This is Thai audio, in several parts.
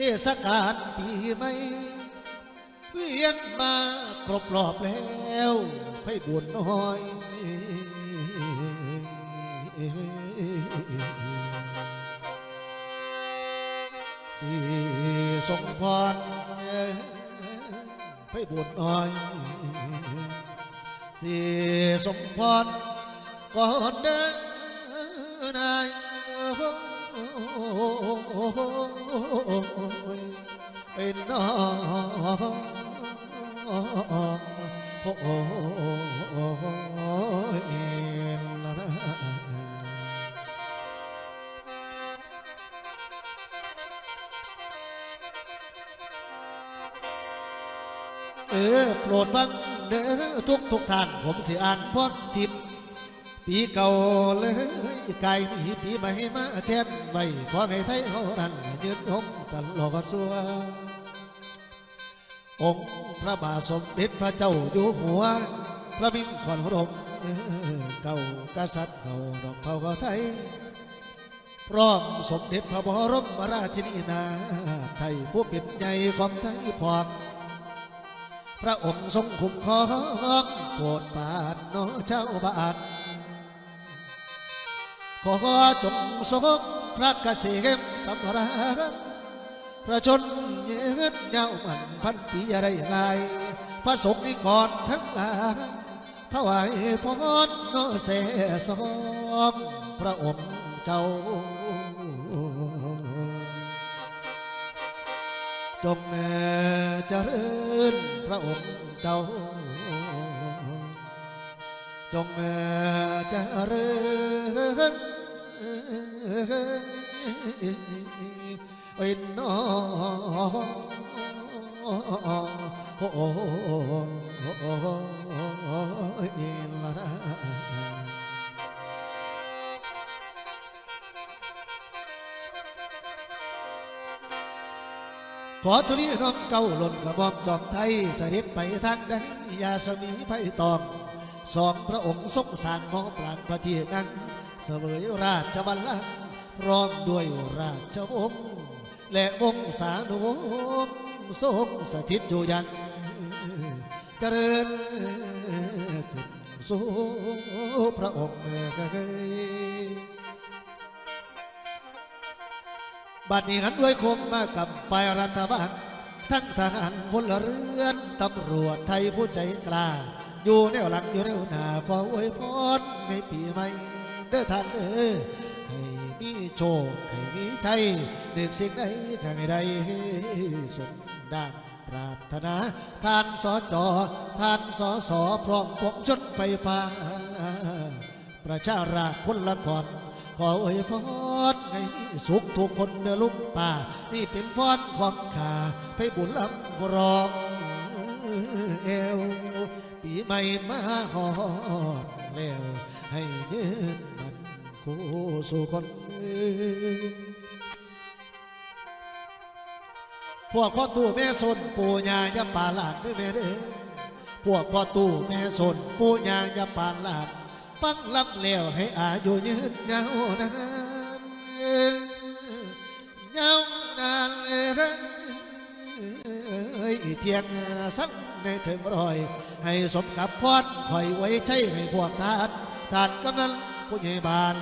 เทศกาลปีใหม่เวียนมาครบรอบแล้วให้บุญน้อยสีทรงพรให้บุญน้อยสีทรงพรก่อนเดินนายเป็ น้องโอ้เออโปรดฟังเด้อทุกทุกท่าน ผมสิอ่านพอดทิพย์ ปีเก่าเลยไก่นี่ปีใหม่มาแทนไว้ขอให้ไทยเขาดันยืนหงตลอดสัวองค์พระบาทสมเด็จพระเจ้าอยู่หัว พระมินขอนรมเออเก่ากษัตริย์เขาดอกเผาเขาไทย พร้อมสมเด็จพระบรมราชินีนาไทยผู้เป็นใหญ่ของไทยพองพระองค์ทรงคุ้มครองโปรดปานน้องเจ้าบ้าน ขอจงทรงพระเกษมสำราญพระชนยืนยาวมันพันปีอะไรลายพระสงฆ์นิกรทั้งหลายถวายพรน้อเสสองพระองค์เจ้า จงเจริญพระองค์เจ้า จงเจริญอ็นน้องโอ้เอ็นละนะขอทุลีน้องเก่าหล่นกระบอกจอมไทยเสด็จไปทางใดยาสมีไพตอง สองพระองค์ทรงสร้างหอปรางพระที่นั่งเสวยราชบัลลังก์พร้อมด้วยราชวงศ์และวงศานุวงศ์ทรงสถิตอยู่ยังเจริญขึ้นสู่พระองค์เอ่บัดนี้หันด้วยคมมากับไปรัฐบาลทั้งทหารพลเรือนตำรวจไทยผู้ใจกล้า อยู่แนวหลังอยู่แนวหน้าขออวยพรในปีใหม่เด้อท่านเด้อให้มีโชคให้มีชัยเด็กสิ่งใดข้างใดสมดังปรารถนาท่านสอจอท่านสอสอพร้อมปวงชนไปพาประชาราชพลกรขออวยพรให้มีสุขทุกคนเดอลุกป่า นี่เป็นพรของข้าไปบุญลำรองเอว ปีใหม่มาหอดแล้ว ให้ยืนมันคู่สู่คนพวกพ่อตู่แม่สนปู่ย่าอย่าป่าหลานด้วยแม่เด้อพวกพ่อตู่แม่สนปู่ย่าอย่าป่าหลานฟังลำแล้วให้อายุยืนยาวนานยาวนานเอ้ยเทียงสัก ในถึงร้อย ให้สมกับพรคอยไว้ใช้ให้พวกทานทานกำนันผู้ใหญ่บ้าน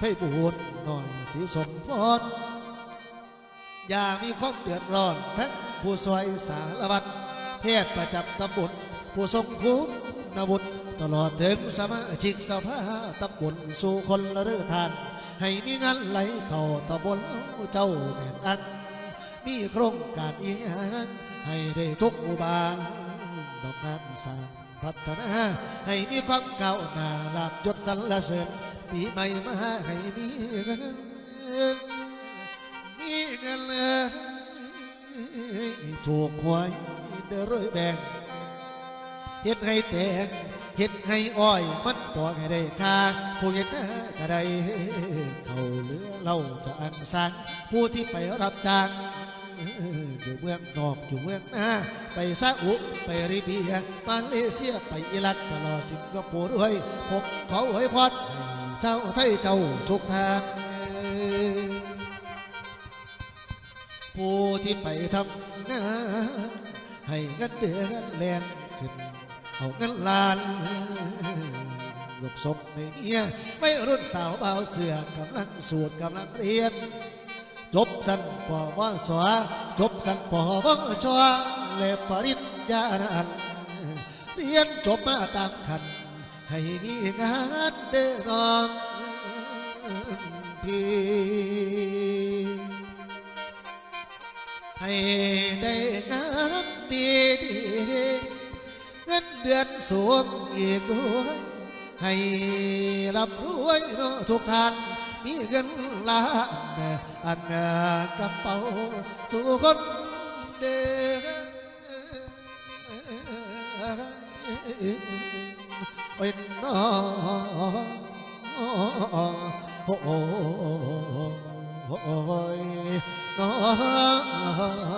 ให้บูดหน่อยสีสมพรอย่ามีความเดือดร้อนทั้งผู้ซอยสารวัตรเพศประจำตำบลผู้ทรงคุณนบุตรตลอดถึงสมาชิกสภาตำบลสู่คนละเรือทาน ให้มีงานไหลเข้าตำบลเจ้าแม่นอัน มีโครงการอีหยังให้ได้ทุกหมู่บ้านดอกงานสร้างพัฒนาให้มีความก้าวหน้าลาบยศสรรเสริญปีใหม่มาให้มีเงินมีเงินเลถูกหวยเด้อรวยแบ่งเฮ็ดให้แตงเฮ็ดให้อ้อยมันปอกให้ได้ค่าผู้เฮ็ดนาก็ได้เขาเหลือเราจะอังสังผู้ที่ไปรับจ้าง อยู่เมืองนอกอยู่เมืองหน้าไปซาอุไปริเบียมาเลเซียไปอิรักตลอดสิงคโปร์ด้วยพบเขาเอ้ยพอดเจ้าไทยเจ้าทุกทางผู้ที่ไปทำงานให้เงินเดือนแลนขึ้นเอาเงินล้านหลบศพในเมียไม่รุ่นสาวเบาเสือกำลังสูตรกำลังเรียน จบสันปอวสวจบสันปอวชวและปริญญานันเรียนจบมาตามขัน ให้มีงานเดินน้องพี่ให้ได้งานดีดีเงินเดือนสูงอีกด้วยให้รับรวยทุกท่าน มีเงินล้านอันกระเป๋าสู่คนเดินเอ็นน้องโอ้ยน้อง